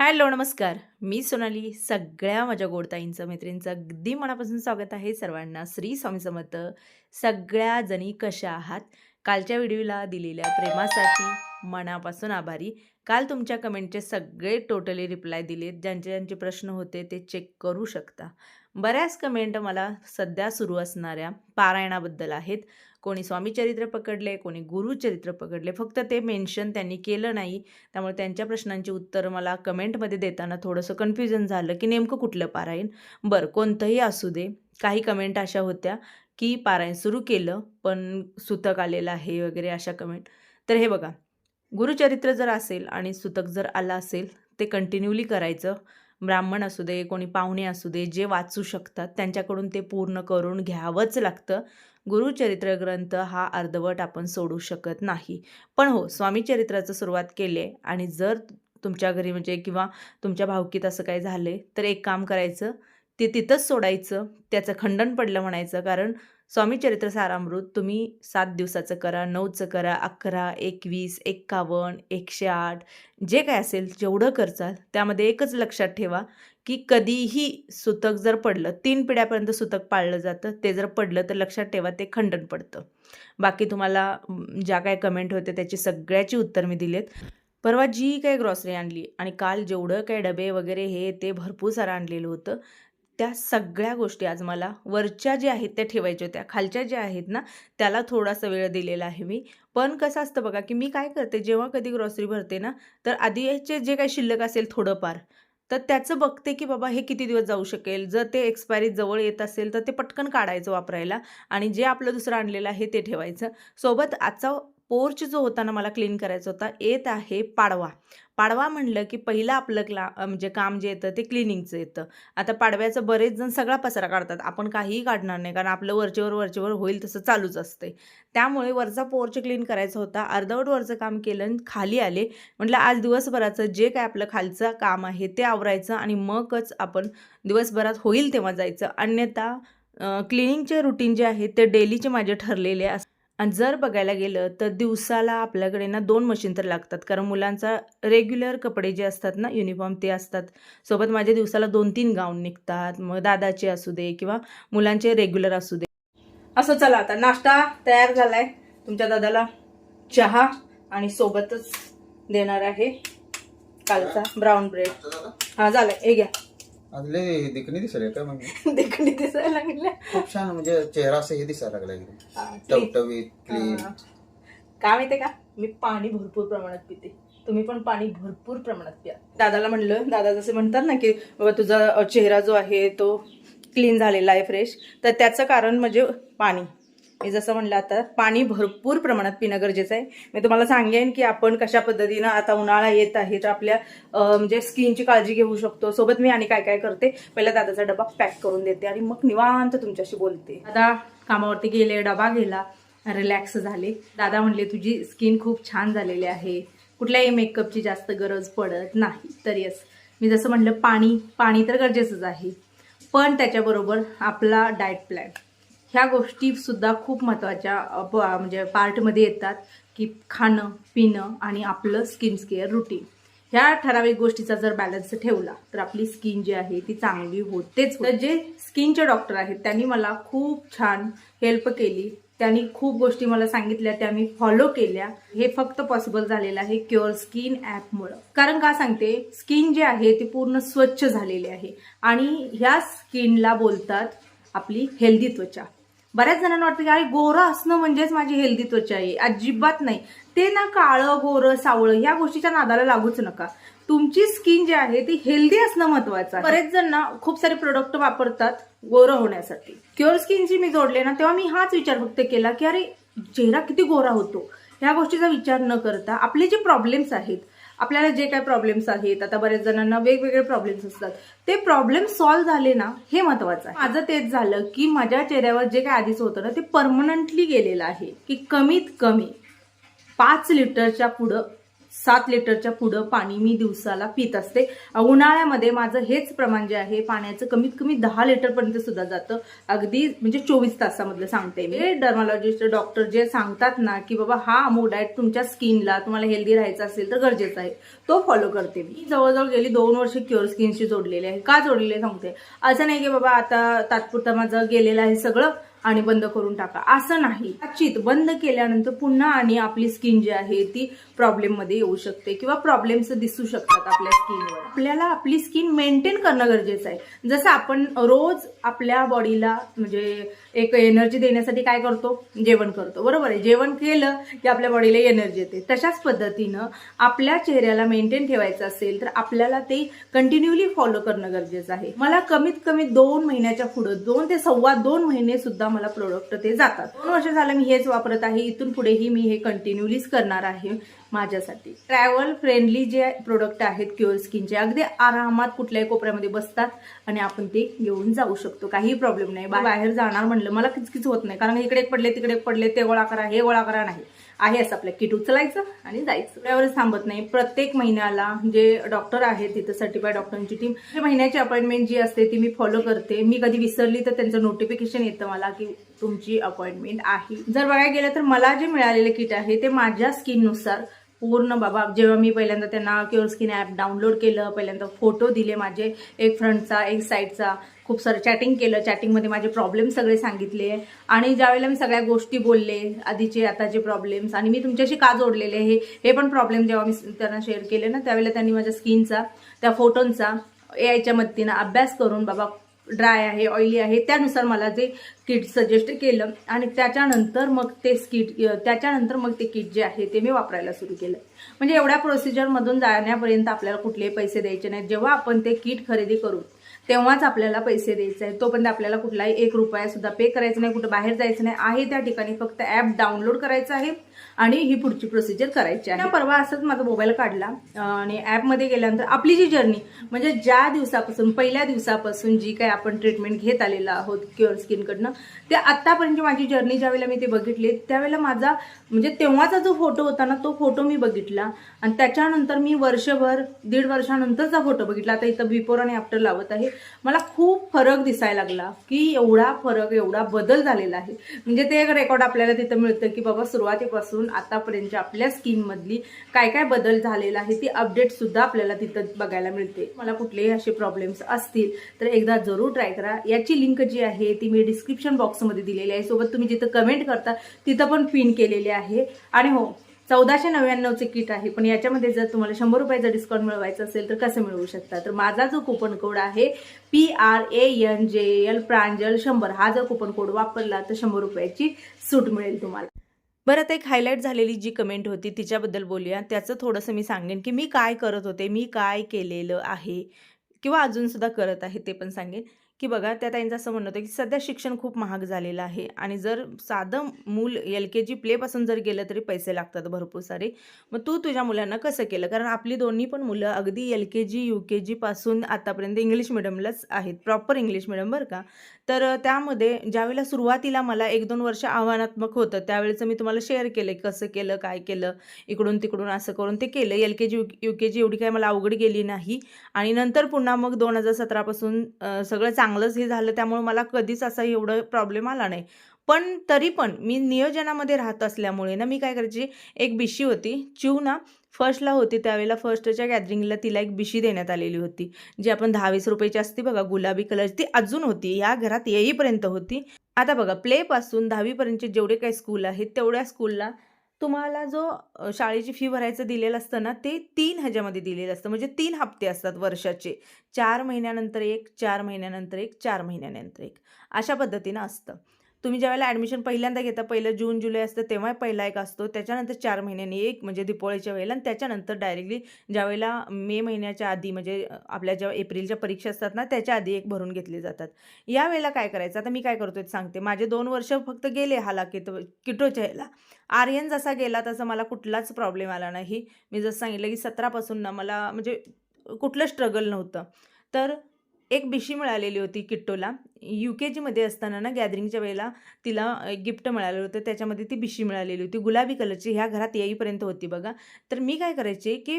Hello नमस्कार. मी सोनाली सगळ्या माझ्या गोडताईंचं मैत्रिणींचं अगदी मनापासून स्वागत आहे सर्वांना. श्री स्वामी समर्थ. सगळ्या जणी कशा आहात? कालच्या व्हिडिओला दिलेल्या प्रेमासाठी मनापासून आभारी. काल तुमच्या कमेंटचे सगळे टोटली रिप्लाय दिलेत. ज्यांचे ज्यांचे प्रश्न होते ते चेक करू शकता. बऱ्याच कमेंट मला सध्या सुरू असणाऱ्या पारायणाबद्दल आहेत. कोणी स्वामीचरित्र पकडले कोणी गुरुचरित्र पकडले. फक्त ते मेन्शन त्यांनी केलं नाही. त्यामुळे त्यांच्या प्रश्नांची उत्तरं मला कमेंटमध्ये देताना थोडंसं कन्फ्युजन झालं की नेमकं कुठलं पारायण? बरं कोणतंही असू दे. काही कमेंट अशा होत्या की पारायण सुरू केलं पण सुतक आलेलं आहे वगैरे अशा कमेंट तर हे बघा गुरुचरित्र जर असेल आणि सुतक जर आला असेल ते कंटिन्यूली करायचं. ब्राह्मण असू दे कोणी पाहुणे असू दे जे वाचू शकतात त्यांच्याकडून ते पूर्ण करून घ्यावंच लागतं. गुरुचरित्र ग्रंथ हा अर्धवट आपण सोडू शकत नाही. पण हो स्वामी चरित्राचं सुरुवात केले आणि जर तुमच्या घरी म्हणजे किंवा तुमच्या भावकीत असं काही झाले तर एक काम करायचं ते तिथंच सोडायचं त्याचं खंडन पडलं म्हणायचं. कारण स्वामी चरित्र सारामृत तुम्ही सात दिवसाचं करा नऊचं करा अकरा एकवीस एक्कावन्न एकशे आठ जे काय असेल जेवढं करचाल त्यामध्ये एकच लक्षात ठेवा की कधीही सुतक जर पडलं तीन पिढ्यापर्यंत सुतक पाळलं जातं ते जर पडलं तर लक्षात ठेवा ते खंडन पडतं. बाकी तुम्हाला ज्या काय कमेंट होते त्याची सगळ्याची उत्तर मी दिलेत. परवा जी काही ग्रॉसरी आणली आणि काल जेवढं काही डबे वगैरे हे ते भरपूर सारं आणलेलं होतं त्या सगळ्या गोष्टी आज मला वरच्या ज्या आहेत त्या ठेवायच्या होत्या. खालच्या ज्या आहेत ना त्याला थोडासा वेळ दिलेला आहे मी. पण कसं असतं बघा की मी काय करते जेव्हा कधी ग्रॉसरी भरते ना तर आधीचे जे काही शिल्लक असेल थोडंफार तर त्याचं बघते की बाबा हे किती दिवस जाऊ शकेल. जर ते एक्सपायरी जवळ येत असेल तर ते पटकन काढायचं वापरायला आणि जे आपलं दुसरं आणलेलं आहे ते ठेवायचं. सोबत आजचा पोर्च जो होता ना मला क्लीन करायचा होता येत आहे पाडवा. पाडवा म्हणलं की पहिलं आपलं क्ला म्हणजे काम जे येतं ते क्लिनिंगचं येतं. आता पाडव्याचं बरेच जण सगळा पसारा काढतात. आपण काहीही काढणार नाही कारण आपलं वरचेवर वरचेवर होईल तसं चालूच असते त्यामुळे वरचा पोर्च क्लीन करायचा होता. अर्धवट वरचं काम केलं आणि खाली आले. म्हटलं आज दिवसभराचं जे काय आपलं खालचं काम आहे ते आवरायचं आणि मगच आपण दिवसभरात होईल तेव्हा जायचं. अन्यथा क्लिनिंगचे रुटीन जे आहे ते डेलीचे माझे ठरलेले असतात आणि जर बघायला गेलं तर दिवसाला आपल्याकडे ना दोन मशीन तर लागतात. कारण मुलांचा रेग्युलर कपडे जे असतात ना युनिफॉर्म ते असतात. सोबत माझ्या दिवसाला दोन तीन गाऊन निघतात. मग दादाचे असू दे किंवा मुलांचे रेग्युलर असू दे. असं चला आता. नाश्ता तयार झालाय तुमच्या दादाला. चहा आणि सोबतच देणार आहे कालचा ब्राऊन ब्रेड हा झालाय. हे घ्या. आज लय देखणी दिसायला का मग देखणी दिसायला लागल्या. खूप छान म्हणजे चेहरा असं हे दिसायला लागला एकदम हा, clean. टवटवीत क्लीन हा. काय माहितीये का? मी पाणी भरपूर प्रमाणात पिते. तुम्ही पण पाणी भरपूर प्रमाणात प्या. दादाला म्हणलं दादा जसे म्हणतात ना की बाबा तुझा अ, चेहरा जो आहे तो क्लीन झालेला आहे फ्रेश तर त्याचं कारण म्हणजे पाणी. मी जसं म्हणलं आता पाणी भरपूर प्रमाणात पिणं गरजेचं आहे. मी तुम्हाला सांगेन की आपण कशा पद्धतीनं आता उन्हाळा येत आहे तर आपल्या म्हणजे स्किनची काळजी घेऊ शकतो. सोबत मी आणि काय काय करते पहिला दादाचा डबा पॅक करून देते आणि मग निवांत तुमच्याशी बोलते. दादा कामावरती गेले डबा गेला रिलॅक्स झाले. दादा म्हणले तुझी स्किन खूप छान झालेली आहे. कुठल्याही मेकअपची जास्त गरज पडत नाही. तर येस मी जसं म्हणलं पाणी पाणी तर गरजेचंच आहे. पण त्याच्याबरोबर आपला डाएट प्लॅन. ह्या गोष्टीसुद्धा खूप महत्त्वाच्या प- म्हणजे पार्टमध्ये येतात की खाणं पिणं आणि आपलं स्किन केअर रुटीन ह्या ठराविक गोष्टीचा जर बॅलन्स ठेवला तर आपली स्किन जी आहे ती चांगली होतेच तर जे स्किनचे डॉक्टर आहेत त्यांनी मला खूप छान हेल्प केली. त्यांनी खूप गोष्टी मला सांगितल्या त्या मी फॉलो केल्या. हे फक्त पॉसिबल झालेलं आहे क्युअर स्किन ॲपमुळं कारण का सांगते स्किन जे आहे ते पूर्ण स्वच्छ झालेली आहे. आणि ह्या स्किनला बोलतात आपली हेल्दी त्वचा. बऱ्याच जणांना वाटतं की अरे गोरं असणं म्हणजेच माझी हेल्दी त्वचा आहे. अजिबात नाही. ते ना काळं गोरं सावळं ह्या गोष्टीच्या नादाला लागूच नका. तुमची स्किन जी आहे ती हेल्दी असणं महत्वाचं आहे. बरेच जण ना खूप सारे प्रोडक्ट वापरतात गोरं होण्यासाठी. क्युअर स्किनची मी जोडले ना तेव्हा मी हाच विचार फक्त केला की अरे चेहरा किती गोरा होतो. ह्या गोष्टीचा विचार न करता आपले जे प्रॉब्लेम्स आहेत आपल्याला जे काय प्रॉब्लेम्स आहेत आता बऱ्याच जणांना वेगवेगळे प्रॉब्लेम्स असतात. ते प्रॉब्लेम सॉल्व्ह झाले ना हे महत्वाचं आहे. माझं तेच झालं की माझ्या चेहऱ्यावर जे काय आधीच होतं ना ते परमनंटली गेलेलं आहे. की कमीत कमी पाच लिटरच्या पुढं सात लिटरच्या पुढं पाणी मी दिवसाला पित असते. उन्हाळ्यामध्ये माझं हेच प्रमाण जे आहे पाण्याचं कमीत कमी दहा लिटरपर्यंत सुद्धा जातं. अगदी म्हणजे चोवीस तासामधलं सांगते मी. डर्मॉलॉजिस्ट डॉक्टर जे सांगतात ना की बाबा हा अमुक डाएट तुमच्या स्किनला तुम्हाला हेल्दी राहायचं असेल तर गरजेचं आहे. तो फॉलो करते मी जवळजवळ गेली दोन वर्ष क्युअर स्किनशी जोडलेली आहे. का जोडलेली आहे सांगते. असं नाही की बाबा आता तात्पुरतं माझं गेलेलं आहे सगळं. आणि बंद करून टाका. असं नाही. कदाचित बंद केल्यानंतर पुन्हा आणि आपली स्किन जी आहे ती प्रॉब्लेममध्ये येऊ शकते किंवा प्रॉब्लेम्स दिसू शकतात आपल्या स्किनवर आपल्याला आपली स्किन मेंटेन करणं गरजेचं आहे. जसं आपण रोज आपल्या बॉडीला म्हणजे एक एनर्जी देण्यासाठी काय करतो? जेवण करतो. बरोबर आहे? जेवण केलं की आपल्या बॉडीला एनर्जी येते. तशाच पद्धतीनं आपल्या चेहऱ्याला मेंटेन ठेवायचं असेल तर आपल्याला ते कंटिन्युअली फॉलो करणं गरजेचं आहे. मला कमीत कमी दोन महिन्याच्या पुढं दोन ते सव्वा दोन महिने सुद्धा मला प्रोडक्ट ते जातात. दोन वर्ष झालं मी हेच वापरत आहे. इथून पुढेही मी हे कंटिन्युअलीच करणार आहे. माझ्यासाठी. ट्रॅव्हल फ्रेंडली जे प्रोडक्ट आहेत क्युअर स्किनचे अगदी आरामात कुठल्याही कोपऱ्यामध्ये बसतात आणि आपण ते घेऊन जाऊ शकतो. काही प्रॉब्लेम नाही. बा- बाहेर जाणार म्हणलं मला किचकिच होत नाही. कारण इकडे पडले तिकडे पडले ते गोळा करा हे गोळा करा नाही. आहे असं आपलं किट उचलायचं आणि जायचं. त्यावरच थांबत नाही. प्रत्येक महिन्याला जे डॉक्टर आहेत तिथं सर्टिफाईड डॉक्टरांची टीम महिन्याची अपॉइंटमेंट जी असते ती मी फॉलो करते. मी कधी विसरली तर त्यांचं नोटिफिकेशन येतं मला की तुमची अपॉइंटमेंट आहे. जर बघायला गेलं तर मला जे मिळालेले किट आहे ते माझ्या स्किननुसार पूर्ण बाबा जेव्हा मी पहिल्यांदा त्यांना क्युअर स्किन ॲप डाउनलोड केलं पहिल्यांदा फोटो दिले माझे एक फ्रंटचा एक साईडचा खूप सारं चॅटिंग केलं चॅटिंगमध्ये माझे प्रॉब्लेम सगळे सांगितले. आणि ज्यावेळेला मी सगळ्या गोष्टी बोलले आधीचे आताचे प्रॉब्लेम्स आणि मी तुमच्याशी का जोडलेले हे हे पण प्रॉब्लेम जेव्हा मी त्यांना शेअर केले ना त्यावेळेला त्यांनी माझ्या स्किनचा त्या फोटोंचा ए आयच्या मदतीनं अभ्यास करून बाबा ड्राय आहे ऑइली आहे त्यानुसार मला ते किट सजेस्ट केलं. आणि त्याच्यानंतर मग ते स्किट त्याच्यानंतर मग ते किट जे आहे ते मी वापरायला सुरू केलं म्हणजे एवढ्या प्रोसिजरमधून जाण्यापर्यंत आपल्याला कुठलेही पैसे द्यायचे नाहीत. जेव्हा आपण ते किट खरेदी करू तेव्हाच आपल्याला पैसे द्यायचे आहेत. तोपर्यंत आपल्याला कुठलाही एक रुपयासुद्धा पे करायचा नाही कुठं बाहेर जायचं नाही. आहे त्या ठिकाणी फक्त ॲप डाउनलोड करायचं आहे. आणि ही पुढची प्रोसिजर करायची आहे. परवा असंच माझा मोबाईल काढला आणि ॲपमध्ये गेल्यानंतर आपली जी जर्नी म्हणजे ज्या दिवसापासून पहिल्या दिवसापासून जी काही आपण ट्रीटमेंट घेत आलेलो आहोत क्युअर स्किनकडनं ते आत्तापर्यंत माझी जर्नी ज्यावेळेला मी ते बघितली त्यावेळेला माझा म्हणजे तेव्हाचा जो फोटो होता ना तो फोटो मी बघितला. आणि त्याच्यानंतर मी वर्षभर दीड वर्षानंतरचा फोटो बघितला. आता इथं बिफोर आणि आफ्टर लावत आहे. मला खूप फरक दिसायला लागला की एवढा फरक एवढा बदल झालेला आहे. म्हणजे ते एक रेकॉर्ड आपल्याला तिथं मिळतं की बाबा सुरुवातीपासून आतापर्यंत आपल्या स्किनमधली काय काय बदल झालेला आहे ती अपडेट सुद्धा आपल्याला तिथं बघायला मिळते. मला कुठलेही असे प्रॉब्लेम्स असतील तर एकदा जरूर ट्राय करा. याची लिंक जी आहे ती मी डिस्क्रिप्शन बॉक्समध्ये दिलेली आहे. सोबत तुम्ही जिथं कमेंट करता तिथं पण पिन केलेली आहे. आणि हो चौदाशे नव्याण्णवचे किट आहे. पण याच्यामध्ये जर तुम्हाला शंभर रुपयाचा डिस्काउंट मिळवायचं असेल तर कसं मिळवू शकता? तर माझा जो कुपन कोड आहे P R A N J L Pranjal शंभर. हा जर कुपन कोड वापरला तर शंभर रुपयाची सूट मिळेल तुम्हाला. बरं आता एक हायलाईट झालेली जी कमेंट होती तिच्याबद्दल बोलूया. त्याचं थोडंसं मी सांगेन की मी काय करत होते मी काय केलेलं आहे किंवा अजूनसुद्धा करत आहे ते पण सांगेन. की बघा त्या ताईंचं असं म्हणणं होतं की सध्या शिक्षण खूप महाग झालेलं आहे आणि जर साधं मूल एल के जी प्लेपासून जर गेलं तरी पैसे लागतात भरपूर सारे. मग तू तुझ्या मुलांना कसं केलं? कारण आपली दोन्ही पण मुलं अगदी एल के जी यू के जीपासून आतापर्यंत इंग्लिश मिडियमलाच आहेत. प्रॉपर इंग्लिश मिडियम बरं का? तर त्यामध्ये ज्यावेळेला सुरुवातीला मला एक दोन वर्ष आव्हानात्मक होतं त्यावेळेचं मी तुम्हाला शेअर केलं कसं केलं काय केलं इकडून तिकडून असं करून ते केलं. एल के जी यू के जी एवढी काय मला अवघड गेली नाही. आणि नंतर पुन्हा मग दोन हजार सतरापासून सगळं चांगलंच हे झालं त्यामुळे मला कधीच असा एवढं प्रॉब्लेम आला नाही. पण तरी पण मी नियोजनामध्ये राहत असल्यामुळे ना मी काय करायची एक बिशी होती. चिव ना फर्स्टला होती त्यावेळेला फर्स्टच्या गॅदरिंगला तिला एक बिशी देण्यात आलेली होती. जी आपण दहा वीस रुपयाची असते बघा गुलाबी कलरची ती अजून होती. या घरात येईपर्यंत होती. आता बघा प्लेपासून दहावीपर्यंतचे जेवढे काही स्कूल आहेत तेवढ्या स्कूलला तुम्हाला जो शाळेची फी भरायचं दिलेलं असतं ना ते तीन ह्याच्यामध्ये दिलेलं असतं. म्हणजे तीन हप्ते असतात वर्षाचे. चार महिन्यानंतर एक चार महिन्यानंतर एक चार महिन्यानंतर एक. अशा पद्धतीनं असतं. तुम्ही ज्यावेळेला ॲडमिशन पहिल्यांदा घेता पहिलं जून जुलै असतं तेव्हा पहिला एक असतो. त्याच्यानंतर चार महिन्यांनी एक म्हणजे दिपोळीच्या वेळेला. आणि त्याच्यानंतर डायरेक्टली ज्यावेळेला मे महिन्याच्या आधी म्हणजे आपल्या ज्या एप्रिलच्या परीक्षा असतात ना त्याच्या आधी एक भरून घेतले जातात. या वेळेला काय करायचं? आता मी काय करतोय सांगते. माझे दोन वर्ष फक्त गेले हालाकीत किटोच्या ह्याला आर्यन जसा गेला तसा मला कुठलाच प्रॉब्लेम आला नाही. मी जसं सांगितलं की सतरापासून ना मला म्हणजे कुठलं स्ट्रगल नव्हतं. तर एक बिशी मिळालेली होती किट्टोला. यू के जीमध्ये असताना ना गॅदरिंगच्या वेळेला तिला गिफ्ट मिळालं होतं. त्याच्यामध्ये ती बिशी मिळालेली होती. गुलाबी कलरची. ह्या घरात येईपर्यंत होती बघा. तर मी काय करायचे की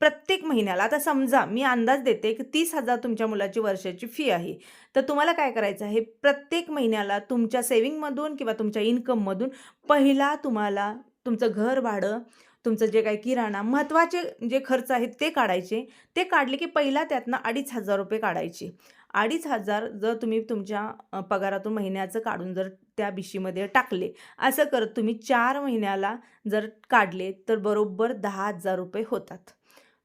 प्रत्येक महिन्याला आता समजा मी अंदाज देते की तीस हजार तुमच्या मुलाची वर्षाची फी आहे. तर तुम्हाला काय करायचं आहे? प्रत्येक महिन्याला तुमच्या सेविंगमधून किंवा तुमच्या इन्कममधून पहिला तुम्हाला तुमचं घर भाडं तुमचं जे काही किराणा महत्त्वाचे जे खर्च आहेत ते काढायचे. ते काढले की पहिला त्यातनं अडीच हजार रुपये काढायचे. अडीच हजार जर तुम्ही तुमच्या पगारातून महिन्याचं काढून जर त्या बिशीमध्ये टाकले असं करत तुम्ही चार महिन्याला जर काढले तर बरोबर दहा हजार रुपये होतात.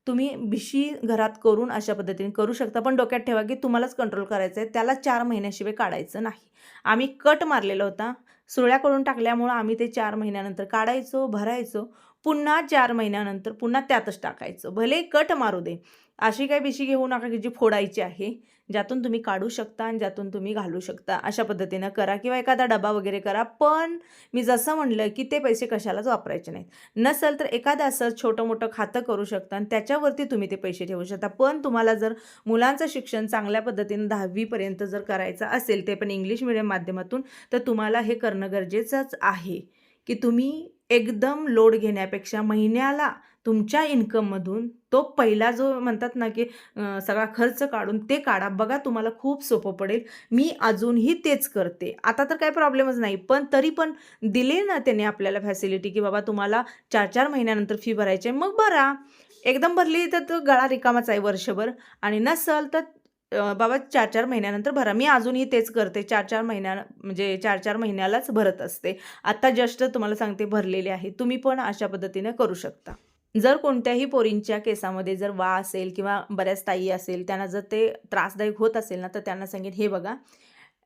तुम्ही भिशी घरात करून अशा पद्धतीने करू शकता पण डोक्यात ठेवा की तुम्हालाच कंट्रोल करायचं आहे. त्याला चार महिन्याशिवाय काढायचं नाही. आम्ही कट मारलेला होता. सुरळ्या करून टाकल्यामुळं आम्ही ते चार महिन्यानंतर काढायचो भरायचो. पुन्हा चार महिन्यानंतर पुन्हा त्यातच टाकायचं. भले कट मारू दे. अशी काही बिशी घेऊ नका की जी फोडायची आहे ज्यातून तुम्ही काढू शकता आणि ज्यातून तुम्ही घालू शकता. अशा पद्धतीनं करा किंवा एखादा डबा वगैरे करा. पण मी जसं म्हणलं की ते पैसे कशालाच वापरायचे नाहीत. नसेल तर एखादं असं छोटं मोठं खातं करू शकता आणि त्याच्यावरती तुम्ही ते पैसे ठेवू शकता. पण तुम्हाला जर मुलांचं शिक्षण चांगल्या पद्धतीनं दहावीपर्यंत जर करायचं असेल ते पण इंग्लिश मिडियम माध्यमातून तर तुम्हाला हे करणं गरजेचंच आहे. की तुम्ही एकदम लोड घेण्यापेक्षा महिन्याला तुमच्या इन्कममधून तो पहिला जो म्हणतात ना की सगळा खर्च काढून ते काढा. बघा तुम्हाला खूप सोपं पडेल. मी अजूनही तेच करते. आता तर काही प्रॉब्लेमच नाही. पण तरी पण दिले ना त्याने आपल्याला फॅसिलिटी की बाबा तुम्हाला चार चार महिन्यानंतर फी भरायची आहे. मग भरा. एकदम भरली तर तो गळा रिकामाच आहे वर्षभर. आणि नसल तर बाबा चार चार महिन्यानंतर भरा. मी अजूनही तेच करते. चार चार महिन्या म्हणजे चार चार महिन्यालाच भरत असते. आत्ता जस्ट तुम्हाला सांगते भरलेले आहे. तुम्ही पण अशा पद्धतीने करू शकता. जर कोणत्याही पोरींच्या केसामध्ये जर वा असेल किंवा बऱ्याच ताई असेल त्यांना जर ते त्रासदायक होत असेल ना तर त्यांना सांगेन हे बघा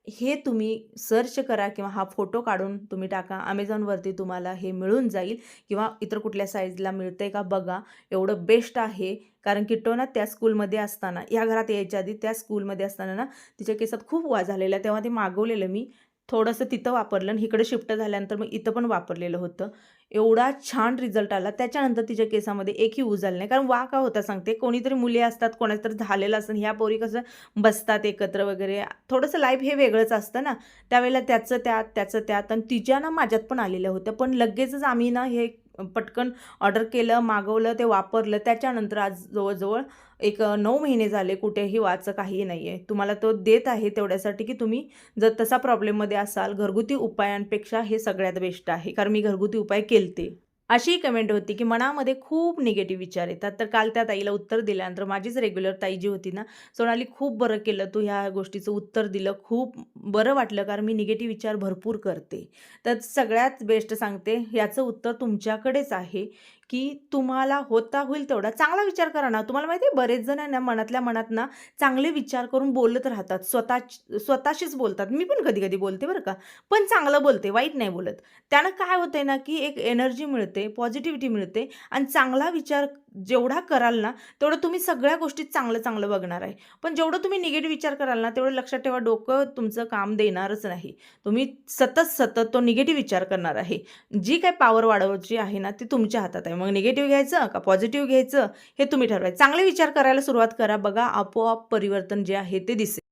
हे तुम्ही सर्च करा किंवा हा फोटो काढून तुम्ही टाका. अमेझॉनवरती तुम्हाला हे मिळून जाईल किंवा इतर कुठल्या साईजला मिळते का बघा. एवढं बेस्ट आहे. कारण किट्टो ना त्या स्कूलमध्ये असताना या घरात यायच्या आधी त्या स्कूलमध्ये असताना ना तिच्या केसात खूप वा झालेला तेव्हा ते मागवलेलं मी. थोडंसं तिथं वापरलं आणि इकडे शिफ्ट झाल्यानंतर मग इथं पण वापरलेलं होतं. एवढा छान रिझल्ट आला. त्याच्यानंतर तिच्या केसामध्ये एकही ऊज आला नाही. कारण वा का होता सांगते. कोणीतरी मुली असतात कोणाचं तर झालेलं असतं ह्या पोरी कसं बसतात एकत्र वगैरे. थोडंसं लाईफ हे वेगळंच असतं ना. त्यावेळेला त्याचं त्यात त्याचं त्यात आणि तिच्या ना माझ्यात पण आलेल्या होत्या. पण लगेचच आम्ही ना हे पटकन ऑर्डर केलं मागवलं ते वापरलं. त्याच्यानंतर आज जवळजवळ एक नऊ महिने झाले कुठेही वाचं काही नाही आहे तुम्हाला तो देत आहे तेवढ्यासाठी की तुम्ही जर तसा प्रॉब्लेममध्ये असाल घरगुती उपायांपेक्षा हे सगळ्यात बेस्ट आहे. कारण मी घरगुती उपाय केलते. अशी कमेंट होती की मनामध्ये खूप निगेटिव्ह विचार येतात. तर काल त्या ताईला उत्तर दिल्यानंतर माझीच रेग्युलर ताई जी होती ना सोनाली खूप बरं केलं. तू ह्या गोष्टीचं उत्तर दिलं. खूप बरं वाटलं कारण मी निगेटिव्ह विचार भरपूर करते. तर सगळ्यात बेस्ट सांगते याचं उत्तर तुमच्याकडेच आहे. की तुम्हाला होता होईल तेवढा. चांगला विचार करा ना. तुम्हाला माहिती आहे बरेच जण आहे ना मनातल्या मनात ना चांगले विचार करून बोलत राहतात. स्वतः स्वतःशीच बोलतात. मी पण कधी कधी बोलते बरं का. पण चांगलं बोलते वाईट नाही बोलत. त्यानं काय होतंय ना की एक एनर्जी मिळते पॉझिटिव्हिटी मिळते आणि चांगला विचार जेवढा कराल ना तेवढं तुम्ही सगळ्या गोष्टीत चांगलं चांगलं बघणार आहे. पण जेवढं तुम्ही निगेटिव्ह विचार कराल ना तेवढं लक्षात ठेवा डोकं तुमचं काम देणारच नाही. तुम्ही सतत सतत तो निगेटिव्ह विचार करणार आहे. जी काय पॉवर वाढवायची आहे ना ती तुमच्या हातात आहे. मग निगेटिव्ह घ्यायचं का पॉझिटिव्ह घ्यायचं हे तुम्ही ठरवायचं. चांगले विचार करायला सुरुवात करा. बघा आपोआप परिवर्तन जे आहे ते दिसेल.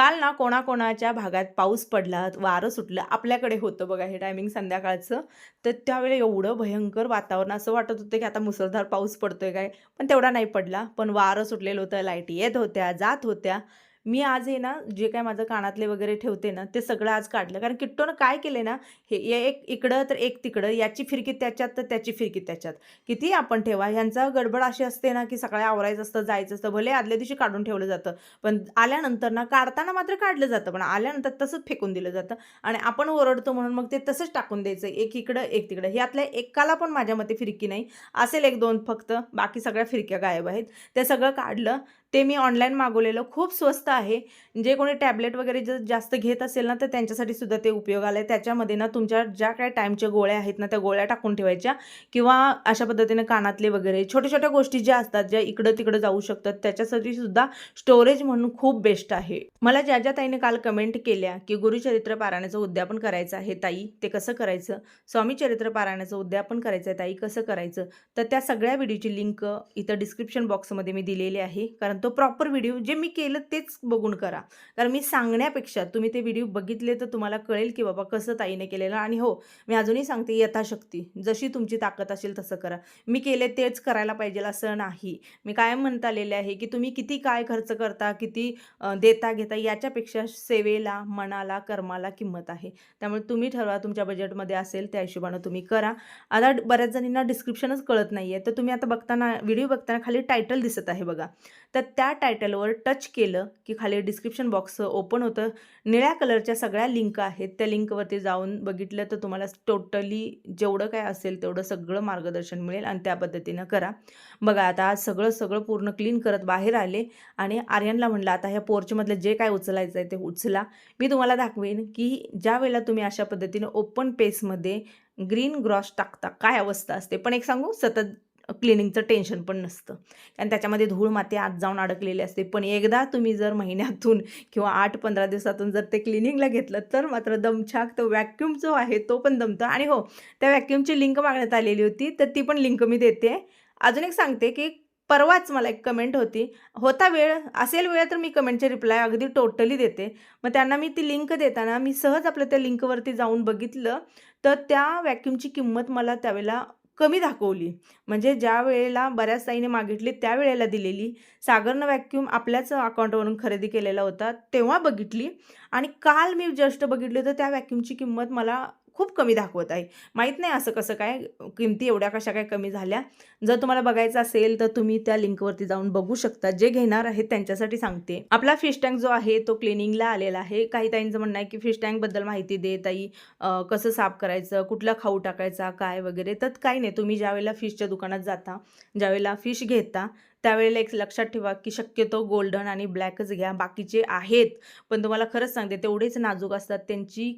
काल ना कोणाकोणाच्या भागात पाऊस पडला वारं सुटलं आपल्याकडे होतं बघा हे टायमिंग संध्याकाळचं. तर त्यावेळेला एवढं भयंकर वातावरण असं वाटत होतं की आता मुसळधार पाऊस पडतोय काय? पण तेवढा नाही पडला. पण वारं सुटलेलं होतं लाइट येत होत्या जात होत्या. मी आज आहे ना जे काय माझं कानातले वगैरे ठेवते ना ते सगळं आज काढलं. कारण किट्टोनं काय केलं ना हे हे एक इकडं तर एक तिकडं याची फिरकी त्याच्यात तर त्याची फिरकी त्याच्यात. किती आपण ठेवा ह्यांचा गडबड अशी असते ना की सकाळी आवरायचं असतं जायचं असतं भले आदल्या दिवशी काढून ठेवलं जातं पण आल्यानंतर ना काढताना मात्र काढलं जातं पण आल्यानंतर तसंच फेकून दिलं जातं. आणि आपण ओरडतो म्हणून मग ते तसंच टाकून द्यायचं एक इकडं एक तिकडं. ह्यातल्या एकाला पण माझ्या मते फिरकी नाही. असेल एक दोन फक्त बाकी सगळ्या फिरक्या गायब आहेत. ते सगळं काढलं ते मी ऑनलाईन मागवलेलं. खूप स्वस्त आहे. जे कोणी टॅबलेट वगैरे जर जास्त घेत असेल ना तर त्यांच्यासाठी सुद्धा ते उपयोग आलं आहे त्याच्यामध्ये ना तुमच्या ज्या काय टाईमच्या गोळ्या आहेत ना त्या गोळ्या टाकून ठेवायच्या. किंवा अशा पद्धतीने कानातले वगैरे छोट्या छोट्या गोष्टी ज्या असतात ज्या इकडं तिकडं जाऊ शकतात त्याच्यासाठी सुद्धा स्टोरेज म्हणून खूप बेस्ट आहे. मला ज्या ज्या ताईने काल कमेंट केल्या की गुरुचरित्र पारायणाचं उद्यापन करायचं आहे ताई ते कसं करायचं? स्वामी चरित्र पारायणाचं उद्यापन करायचं आहे ताई कसं करायचं? तर त्या सगळ्या व्हिडिओची लिंक इथं डिस्क्रिप्शन बॉक्समध्ये मी दिलेली आहे. कारण तो प्रॉपर व्हिडिओ जे मी केलं तेच बघून करा. कारण मी सांगण्यापेक्षा तुम्ही ते व्हिडिओ बघितले तर तुम्हाला कळेल की बाबा कसं ताईने केलेलं आणि हो मी अजूनही सांगते यथाशक्ती. जशी तुमची ताकद असेल तसं करा. मी केले तेच करायला पाहिजे असं नाही. मी कायम म्हणत आलेले आहे की तुम्ही किती काय खर्च करता किती देता घेता याच्यापेक्षा सेवेला मनाला कर्माला किंमत आहे. त्यामुळे तुम्ही ठरवा तुमच्या बजेटमध्ये असेल त्या हिशोबानं तुम्ही करा. आता बऱ्याच जणींना डिस्क्रिप्शनच कळत नाही आहे तर तुम्ही आता बघताना व्हिडिओ बघताना खाली टायटल दिसत आहे बघा. तर त्या टायटलवर टच केलं की खाली डिस्क्रिप्शन बॉक्स ओपन होतं. निळ्या कलरच्या सगळ्या लिंक आहेत. त्या लिंकवरती जाऊन बघितलं तर तुम्हाला टोटली जेवढं काय असेल तेवढं सगळं मार्गदर्शन मिळेल आणि त्या पद्धतीनं करा. बघा आता आज सगळं सगळं पूर्ण क्लीन करत बाहेर आले आणि आर्यनला म्हणलं आता ह्या पोर्चमधलं जे काय उचलायचं आहे ते उचला. मी तुम्हाला दाखवेन की ज्या वेळेला तुम्ही अशा पद्धतीनं ओपन पेसमध्ये ग्रीन ग्रॉस टाकता काय अवस्था असते. पण एक सांगू सतत क्लिनिंगचं टेन्शन पण नसतं. कारण त्याच्यामध्ये धूळ माती आत जाऊन अडकलेली असते. पण एकदा तुम्ही जर महिन्यातून किंवा आठ पंधरा दिवसातून जर ते क्लिनिंगला घेतलं तर मात्र दमछाक तो व्हॅक्युम जो आहे तो पण दमतो. आणि हो त्या व्हॅक्युमची लिंक मागण्यात आलेली होती तर ती पण लिंक मी देते. अजून एक सांगते की परवाच मला एक कमेंट होती. होता वेळ असेल वेळ तर मी कमेंटचे रिप्लाय अगदी टोटली देते. मग त्यांना मी ती लिंक देताना मी सहज आपल्या त्या लिंकवरती जाऊन बघितलं तर त्या वॅक्यूमची किंमत मला त्यावेळेला कमी दाखवली. म्हणजे ज्या वेळेला बऱ्याच ताईने मागितली त्यावेळेला दिलेली. सागरनं व्हॅक्यूम आपल्याच अकाउंटवरून खरेदी केलेला होता तेव्हा बघितली. आणि काल मी जस्ट बघितली तर त्या व्हॅक्यूमची किंमत मला खूप कमी दाखवत आहे. माहीत नाही असं कसं काय किमती एवढ्या कशा काय कमी झाल्या. जर तुम्हाला बघायचं असेल तर तुम्ही त्या लिंकवरती जाऊन बघू शकता. जे घेणार आहेत त्यांच्यासाठी सांगते. आपला फिश टँक जो आहे तो क्लिनिंगला आलेला आहे. काही ताईंचं म्हणणं आहे की फिश टँकबद्दल माहिती दे ताई. कसं साफ करायचं कुठला खाऊ टाकायचा काय वगैरे. तर काही नाही तुम्ही ज्यावेळेला फिशच्या दुकानात जाता ज्यावेळेला फिश घेता त्यावेळेला एक लक्षात ठेवा की शक्यतो गोल्डन आणि ब्लॅकच घ्या. बाकीचे आहेत पण तुम्हाला खरंच सांगते तेवढेच नाजूक असतात. त्यांची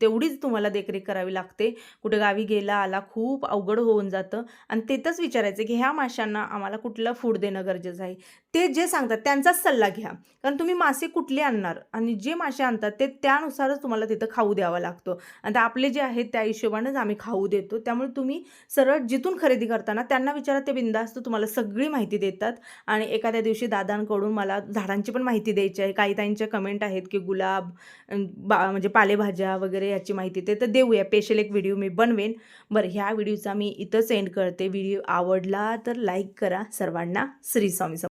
तेवढीच तुम्हाला देखरेख करावी लागते. कुठे गावी गेला आला खूप अवघड होऊन जातं. आणि तेथंच विचारायचं की ह्या माशांना आम्हाला कुठलं फूड देणं गरजेचं आहे? ते जे सांगतात त्यांचाच सल्ला घ्या. कारण तुम्ही मासे कुठले आणणार? आणि जे मासे आणतात ते त्यानुसारच तुम्हाला तिथं खाऊ द्यावा लागतो. आणि आपले जे आहेत त्या हिशोबानेच आम्ही खाऊ देतो. त्यामुळे तुम्ही सरळ जिथून खरेदी करताना त्यांना विचारा. ते बिंदास्त तुम्हाला सगळी माहिती देतात. आणि एखाद्या दिवशी दादांकडून मला झाडांची पण माहिती द्यायची आहे. काही ताईंच्या कमेंट आहेत की गुलाब बा म्हणजे पालेभाज्या वगैरे याची माहिती ते तर देऊया. स्पेशल एक व्हिडिओ मी बनवेन. बरं ह्या व्हिडिओचा मी इथं सेंड करते. व्हिडिओ आवडला तर लाईक करा. सर्वांना श्री स्वामी